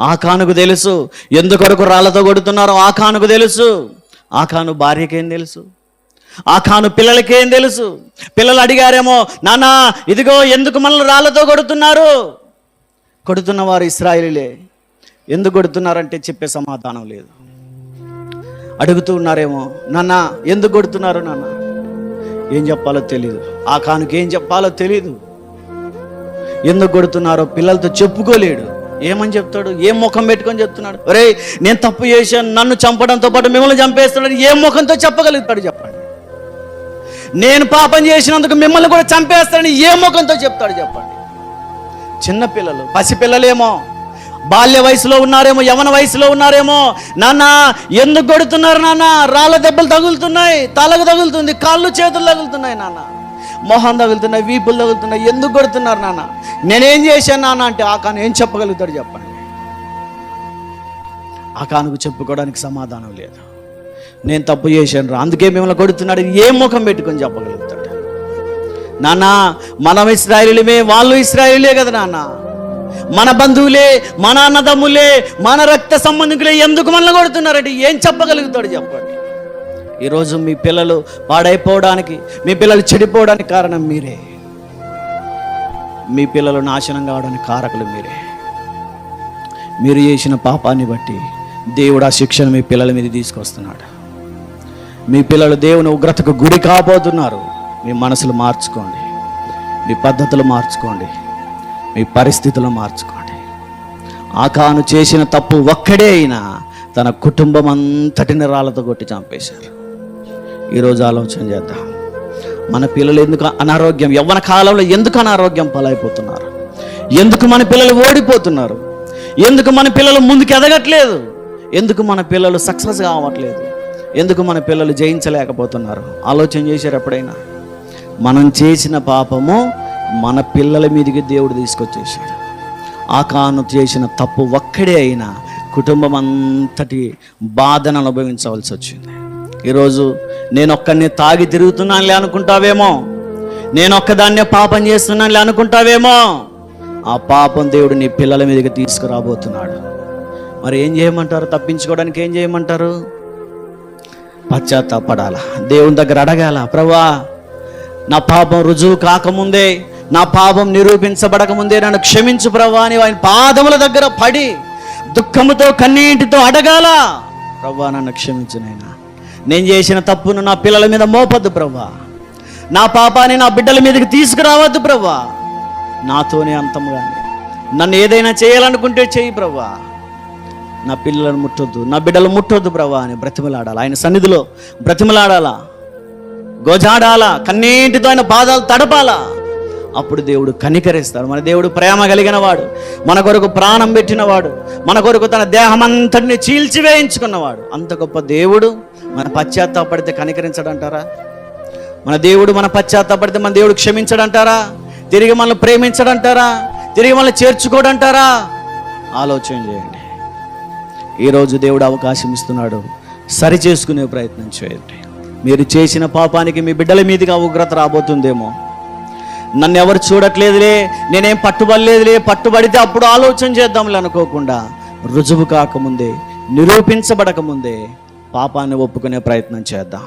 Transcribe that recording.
ఆకానుకు తెలుసు. ఎందుకొరకు రాళ్ళతో కొడుతున్నారో ఆకానుకు తెలుసు. ఆకాను భార్యకేం తెలుసు? ఆకాను పిల్లలకేం తెలుసు? పిల్లలు అడిగారేమో నానా ఇదిగో ఎందుకు మనల్ని రాళ్ళతో కొడుతున్నారు? కొడుతున్న వారు ఇస్రాయిలే ఎందుకు కొడుతున్నారంటే చెప్పే సమాధానం లేదు. అడుగుతూ ఉన్నారేమో నాన్న ఎందుకు కొడుతున్నారు నాన్న? ఏం చెప్పాలో తెలియదు ఆ కానుక ఏం చెప్పాలో తెలియదు ఎందుకు కొడుతున్నారో పిల్లలతో చెప్పుకోలేడు. ఏమని చెప్తాడు? ఏం ముఖం పెట్టుకొని చెప్తున్నాడు? ఒరే నేను తప్పు చేశాను నన్ను చంపడంతో పాటు మిమ్మల్ని చంపేస్తున్నాడు ఏ ముఖంతో చెప్పగలుగుతాడు చెప్పండి. నేను పాపం చేసినందుకు మిమ్మల్ని కూడా చంపేస్తాడని ఏ ముఖంతో చెప్తాడు చెప్పండి. చిన్నపిల్లలు పసిపిల్లలేమో బాల్య వయసులో ఉన్నారేమో యవన వయసులో ఉన్నారేమో నాన్న ఎందుకు కొడుతున్నారు నాన్న? రాళ్ళ దెబ్బలు తగులుతున్నాయి తలకు తగులుతుంది కాళ్ళు చేతులు తగులుతున్నాయి నాన్న. మొహం తగులుతున్నాయి వీపులు తగులుతున్నాయి ఎందుకు కొడుతున్నారు నాన్న? నేనేం చేశాను నాన్న అంటే ఆ ఏం చెప్పగలుగుతాడు చెప్పండి. ఆ కానుకు చెప్పుకోవడానికి సమాధానం లేదు. నేను తప్పు చేశాను రా అందుకే మిమ్మల్ని కొడుతున్నాడు ఏ ముఖం పెట్టుకొని చెప్పగలుగుతాడు? నాన్న మనం ఇస్రాయిలీమే వాళ్ళు ఇస్రాయిలే కదా నాన్న. మన బంధువులే మన అన్నదమ్ములే మన రక్త సంబంధికులే ఎందుకు మనల్ని కొడుతున్నారంటే ఏం చెప్పగలుగుతాడు చెప్పండి. ఈరోజు మీ పిల్లలు పాడైపోవడానికి మీ పిల్లలు చెడిపోవడానికి కారణం మీరే. మీ పిల్లలు నాశనం కావడానికి కారకులు మీరే. మీరు చేసిన పాపాన్ని బట్టి దేవుడు ఆ శిక్షను మీ పిల్లల మీద తీసుకొస్తున్నాడు. మీ పిల్లలు దేవుని ఉగ్రతకు గురి కాబోతున్నారు. మీ మనసులు మార్చుకోండి. మీ పద్ధతులు మార్చుకోండి. మీ పరిస్థితులు మార్చుకోండి. ఆకాను చేసిన తప్పు ఒక్కడే అయినా తన కుటుంబం అంతటిని రాళ్ళతో కొట్టి చంపేశారు. ఈరోజు ఆలోచన చేద్దాం. మన పిల్లలు ఎందుకు అనారోగ్యం? యవ్వన కాలంలో ఎందుకు అనారోగ్యం పాలైపోతున్నారు? ఎందుకు మన పిల్లలు ఓడిపోతున్నారు? ఎందుకు మన పిల్లలు ముందుకు ఎదగట్లేదు? ఎందుకు మన పిల్లలు సక్సెస్ కావట్లేదు? ఎందుకు మన పిల్లలు జయించలేకపోతున్నారు? ఆలోచన చేశారు ఎప్పుడైనా? మనం చేసిన పాపము మన పిల్లల మీదకి దేవుడు తీసుకొచ్చేసాడు ఆ కాను చేసిన తప్పు ఒక్కడే అయినా కుటుంబం అంతటి బాధను అనుభవించవలసి వచ్చింది. ఈరోజు నేను ఒక్కడిని తాగి తిరుగుతున్నానులే అనుకుంటావేమో? నేను ఒక్కదాన్నే పాపం చేస్తున్నానులే అనుకుంటావేమో? ఆ పాపం దేవుడు నీ పిల్లల మీదకి తీసుకురాబోతున్నాడు. మరి ఏం చేయమంటారు? తప్పించుకోవడానికి ఏం చేయమంటారు? పశ్చాత్తాపడాల. దేవుని దగ్గర అడగాల ప్రభా నా పాపం రుజువు కాకముందే నా పాపం నిరూపించబడకముందే నన్ను క్షమించు ప్రభా అని ఆయన పాదముల దగ్గర పడి దుఃఖముతో కన్నీటితో అడగాల. ప్రభా నన్ను క్షమించు నేను చేసిన తప్పును నా పిల్లల మీద మోపద్దు ప్రభా నా పాపాన్ని నా బిడ్డల మీదకి తీసుకురావద్దు ప్రభా నాతోనే అంతము కానీ నన్ను ఏదైనా చేయాలనుకుంటే చెయ్యి ప్రభా నా పిల్లలను ముట్టొద్దు నా బిడ్డలు ముట్టొద్దు ప్రభా అని బ్రతిమలాడాలి? ఆయన సన్నిధిలో బ్రతిమలాడాలా? గోజాడాలా? కన్నీటితో ఆయన పాదాలు తడపాలా? అప్పుడు దేవుడు కనికరిస్తాడు. మన దేవుడు ప్రేమ కలిగిన వాడు మన కొరకు ప్రాణం పెట్టినవాడు. మన కొరకు తన దేహమంతటిని చీల్చివేయించుకున్నవాడు అంత గొప్ప దేవుడు మన పశ్చాత్తాపడితే కనికరించడంటారా? మన దేవుడు మన పశ్చాత్తాపడితే మన దేవుడు క్షమించడంటారా? తిరిగి మనల్ని ప్రేమించడంటారా? తిరిగి మనల్ని చేర్చుకోడంటారా? ఆలోచన చేయండి. ఈరోజు దేవుడు అవకాశం ఇస్తున్నాడు. సరి చేసుకునే ప్రయత్నం చేయండి. మీరు చేసిన పాపానికి మీ బిడ్డల మీదుగా ఉగ్రత రాబోతుందేమో. నన్ను ఎవరు చూడట్లేదులే నేనేం పట్టుబడలేదులే పట్టుబడితే అప్పుడు ఆలోచన చేద్దాంలే అనుకోకుండా. రుజువు కాకముందే నిరూపించబడకముందే పాపాన్ని ఒప్పుకునే ప్రయత్నం చేద్దాం.